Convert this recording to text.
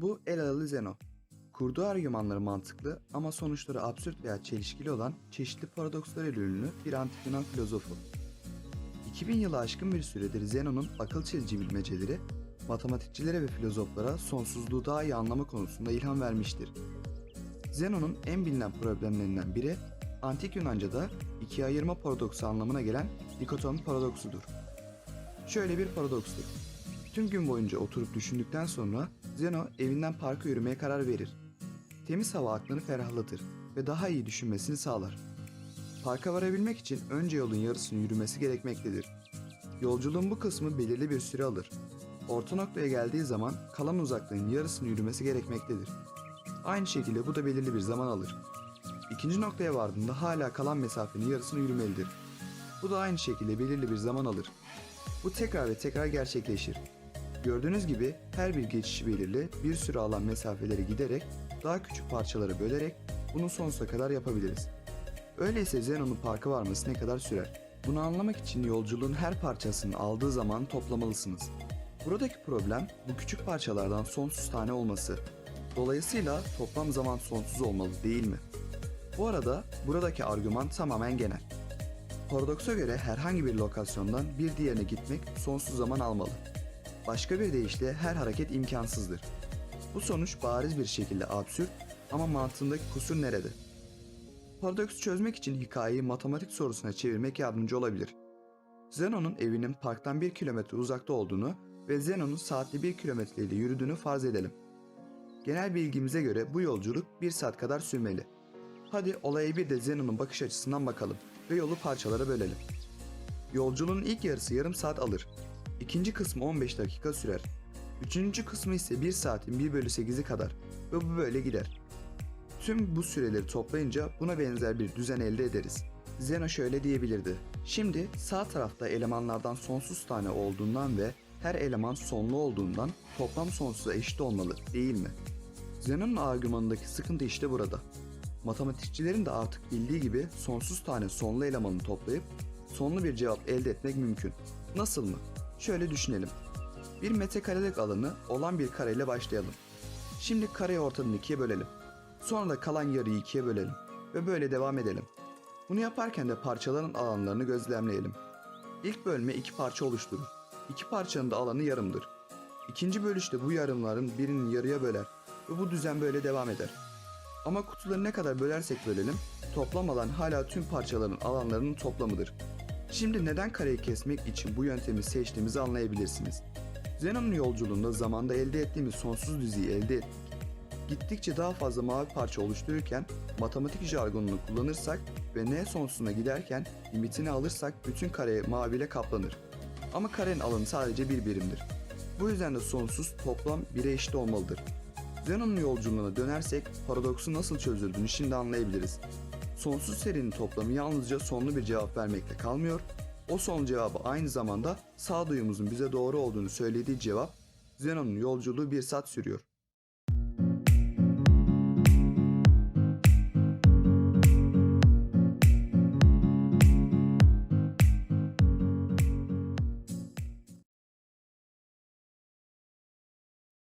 Galileo Zeno. Kurduğu argümanları mantıklı ama sonuçları absürt veya çelişkili olan çeşitli paradokslarıyla ünlü bir antik Yunan filozofu. 2000 yılı aşkın bir süredir Zenon'un akıl çelici bilmeceleri, matematikçilere ve filozoflara sonsuzluğu daha iyi anlama konusunda ilham vermiştir. Zenon'un en bilinen problemlerinden biri, antik Yunanca'da ikiye ayırma paradoksu anlamına gelen dikotomi paradoksudur. Şöyle bir paradokstur. Tüm gün boyunca oturup düşündükten sonra Zeno evinden parka yürümeye karar verir. Temiz hava aklını ferahlatır ve daha iyi düşünmesini sağlar. Parka varabilmek için önce yolun yarısını yürümesi gerekmektedir. Yolculuğun bu kısmı belirli bir süre alır. Orta noktaya geldiği zaman kalan uzaklığın yarısını yürümesi gerekmektedir. Aynı şekilde bu da belirli bir zaman alır. İkinci noktaya vardığında hala kalan mesafenin yarısını yürümelidir. Bu da aynı şekilde belirli bir zaman alır. Bu tekrar ve tekrar gerçekleşir. Gördüğünüz gibi her bir geçişi belirli bir süre alan mesafeleri giderek daha küçük parçalara bölerek bunu sonsuza kadar yapabiliriz. Öyleyse Zenon'un parka varması ne kadar sürer? Bunu anlamak için yolculuğun her parçasını aldığı zaman toplamalısınız. Buradaki problem bu küçük parçalardan sonsuz tane olması. Dolayısıyla toplam zaman sonsuz olmalı değil mi? Bu arada buradaki argüman tamamen genel. Paradoksa göre herhangi bir lokasyondan bir diğerine gitmek sonsuz zaman almalı. Başka bir deyişle her hareket imkansızdır. Bu sonuç bariz bir şekilde absürt ama mantığındaki kusur nerede? Paradoksu çözmek için hikayeyi matematik sorusuna çevirmek yardımcı olabilir. Zenon'un evinin parktan bir kilometre uzakta olduğunu ve Zenon'un saatte bir kilometre ile yürüdüğünü farz edelim. Genel bilgimize göre bu yolculuk bir saat kadar sürmeli. Hadi olaya bir de Zenon'un bakış açısından bakalım ve yolu parçalara bölelim. Yolculuğun ilk yarısı yarım saat alır. İkinci kısmı 15 dakika sürer. Üçüncü kısmı ise 1 saatin 1 bölü 8'i kadar ve bu böyle gider. Tüm bu süreleri toplayınca buna benzer bir düzen elde ederiz. Zeno şöyle diyebilirdi. Şimdi sağ tarafta elemanlardan sonsuz tane olduğundan ve her eleman sonlu olduğundan toplam sonsuza eşit olmalı değil mi? Zenon'un argümanındaki sıkıntı işte burada. Matematikçilerin de artık bildiği gibi sonsuz tane sonlu elemanı toplayıp sonlu bir cevap elde etmek mümkün. Nasıl mı? Şöyle düşünelim. Bir metrekarelik alanı olan bir kareyle başlayalım. Şimdi kareyi ortadan ikiye bölelim. Sonra da kalan yarıyı ikiye bölelim ve böyle devam edelim. Bunu yaparken de parçaların alanlarını gözlemleyelim. İlk bölme iki parça oluşturur. İki parçanın da alanı yarımdır. İkinci bölüşte bu yarımların birini yarıya böler ve bu düzen böyle devam eder. Ama kutuları ne kadar bölersek bölelim, toplam alan hala tüm parçaların alanlarının toplamıdır. Şimdi neden kareyi kesmek için bu yöntemi seçtiğimizi anlayabilirsiniz. Zenon'un yolculuğunda zamanda elde ettiğimiz sonsuz diziyi elde ettik. Gittikçe daha fazla mavi parça oluştururken matematik jargonunu kullanırsak ve n sonsuzuna giderken limitini alırsak bütün kare mavi ile kaplanır. Ama karenin alanı sadece bir birimdir. Bu yüzden de sonsuz toplam 1'e eşit olmalıdır. Zenon'un yolculuğuna dönersek paradoksu nasıl çözüldüğünü şimdi anlayabiliriz. Sonsuz serinin toplamı yalnızca sonlu bir cevap vermekle kalmıyor, o son cevabı aynı zamanda sağduyumuzun bize doğru olduğunu söylediği cevap Zenon'un yolculuğu bir saat sürüyor.